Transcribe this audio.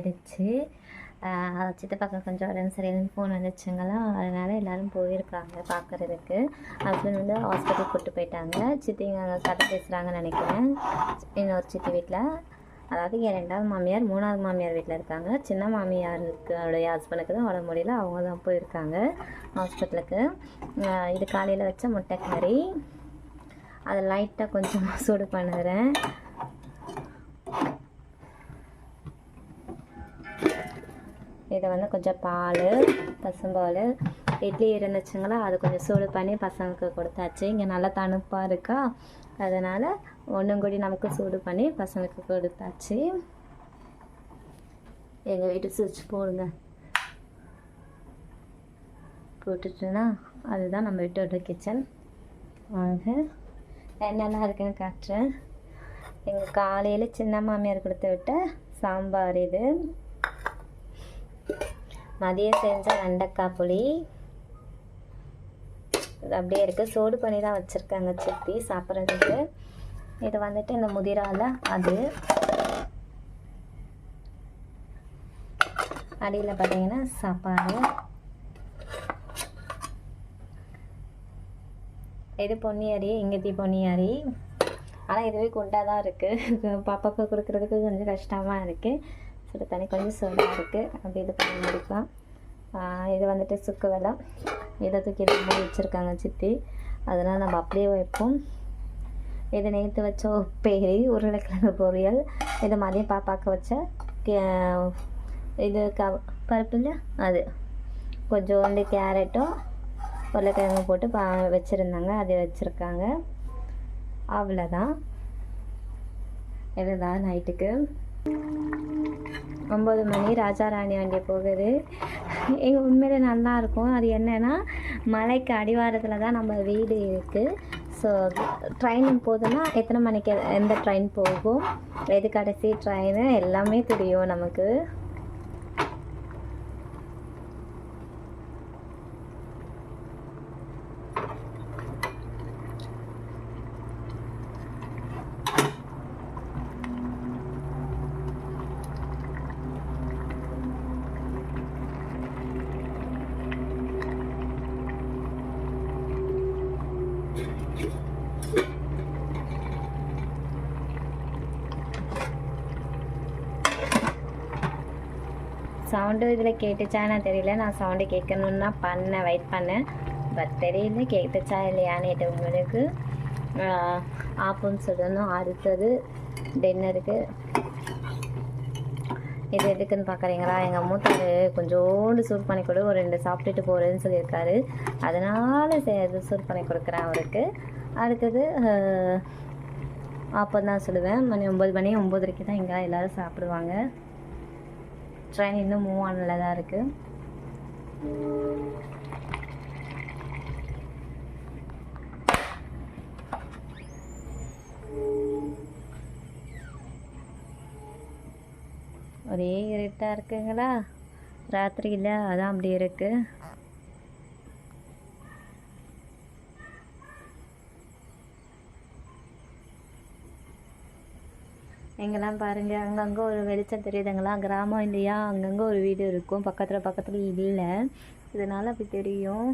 ஆயிடுச்சு சித்த சித்தப்பாக்கு கொஞ்சம் உடம்பு சரியில்லைன்னு ஃபோன் வந்துச்சுங்களா? அதனால் எல்லோரும் போயிருக்காங்க பார்க்குறதுக்கு ஹஸ்பண்ட் வந்து ஹாஸ்பிட்டல் கூப்பிட்டு போயிட்டாங்க. சித்திங்க அங்கே கதை பேசுகிறாங்கன்னு நினைக்கிறேன். இன்னொரு சித்தி வீட்டில் அதாவது என் ரெண்டாவது மாமியார் மூணாவது மாமியார் வீட்டில் இருக்காங்க. சின்ன மாமியாருக்கு அவருடைய ஹஸ்பண்டுக்கு தான் உடம்பு முடியல. அவங்க தான் போயிருக்காங்க ஹாஸ்பிட்டலுக்கு இது காலையில் வச்ச கறி. அதை லைட்டாக கொஞ்சமாக சூடு பண்ணுறேன். இதை வந்து கொஞ்சம் பால் பசும்பால் இட்லி இருந்துச்சுங்களா அது கொஞ்சம் சூடு பண்ணி பசங்களுக்கு கொடுத்தாச்சு. இங்கே நல்லா தணுப்பாக இருக்கா. அதனால் ஒன்றும் கூடி நமக்கு சூடு பண்ணி பசங்களுக்கு கொடுத்தாச்சு. எங்கள் வீட்டு சுவிட்ச் போடுங்க. போட்டுட்டுனா அதுதான் நம்ம வீட்டோட கிச்சன் வாங்க. என்னெல்லாம் இருக்குன்னு காட்டுறேன். எங்கள் காலையில் சின்ன மாமியார் கொடுத்து விட்ட சாம்பார் இது. மதியம் செஞ்ச வெண்டைக்காய் புளி. இது அப்படியே இருக்குது சோடு பண்ணி தான் வச்சுருக்காங்க சித்தி சாப்பிட்றதுக்கு. இது வந்துட்டு இந்த முதிரால் அது. அடியில் பார்த்தீங்கன்னா சாப்பாடு. இது பொன்னியரி இங்கத்தி பொன்னியாரி ஆனால் இதுவே குண்டாக தான் இருக்குது பாப்பாவுக்கு கொடுக்குறதுக்கு கொஞ்சம் கஷ்டமாக இருக்குது சுடு தண்ணி கொஞ்சம் சூடாக இருக்குது அப்படி இது பண்ணி முடிக்கலாம். இது வந்துட்டு சுக்கு வெள்ளம் இதை தூக்கி இது மூடி வச்சுருக்காங்க சித்தி. அதெல்லாம் நம்ம அப்படியே வைப்போம். இது நேற்று வச்ச உப்பேரி உருளைக்கிழங்கு பொரியல். இது மதியம் பாப்பாக்க வச்ச கே- இது க பருப்பு இல்லை? அது. கொஞ்சோண்டு கேரட்டும் உருளைக்கிழங்கு போட்டு பா வச்சுருந்தாங்க. அது வச்சுருக்காங்க. அவ்வளோதான் இதுதான் நைட்டுக்கு. ஒம்பது மணி ராஜா ராணி வண்டி போகுது. எங்கள் உண்மையிலே நல்லா இருக்கும். அது என்னென்னா மலைக்கு அடிவாரத்தில் தான் நம்ம வீடு இருக்குது ஸோ ட்ரெயின் போகுதுன்னா எத்தனை மணிக்கு எந்த ட்ரெயின் போகும்? எது கடைசி ட்ரெயின் எல்லாமே தெரியும் நமக்கு. சவுண்டு இதில் கேட்டுச்சான்னு தெரியல. நான் சவுண்டு கேட்கணுன்னு தான் பண்ணேன் வெயிட் பண்ணேன் பட் தெரியல கேட்டுச்சா இல்லையான்னு உங்களுக்கு ஆப்புன்னு ஆப்பம் அடுத்தது டின்னருக்கு இது எதுக்குன்னு பார்க்குறீங்களா? எங்கள் மூத்தாரு கொஞ்சோண்டு சூட் பண்ணி கொடு. ஒரு ரெண்டு சாப்பிட்டுட்டு போகிறேன்னு சொல்லியிருக்காரு. அதனால் சரி இது சூட் பண்ணி கொடுக்குறேன் அவருக்கு. அடுத்தது அப்போ ஆப்பம் தான் சொல்லுவேன். மணி ஒம்பது மணி ஒம்பதரைக்கு தான் இங்கே எல்லோரும் சாப்பிடுவாங்க. ட்ரெயின் இன்னும் மூவ் ஆனில் தான் இருக்குது ஒரே இருட்டாக இருக்குங்களா? ராத்திரியில் அதான் அப்படி இருக்குது எங்கெல்லாம் பாருங்கள் அங்கங்கே ஒரு வெளிச்சம் தெரியுதுங்களா? கிராமம் இல்லையா? அங்கங்கே ஒரு வீடு இருக்கும். பக்கத்தில் பக்கத்தில் இல்லை. இதனால் அப்படி தெரியும்.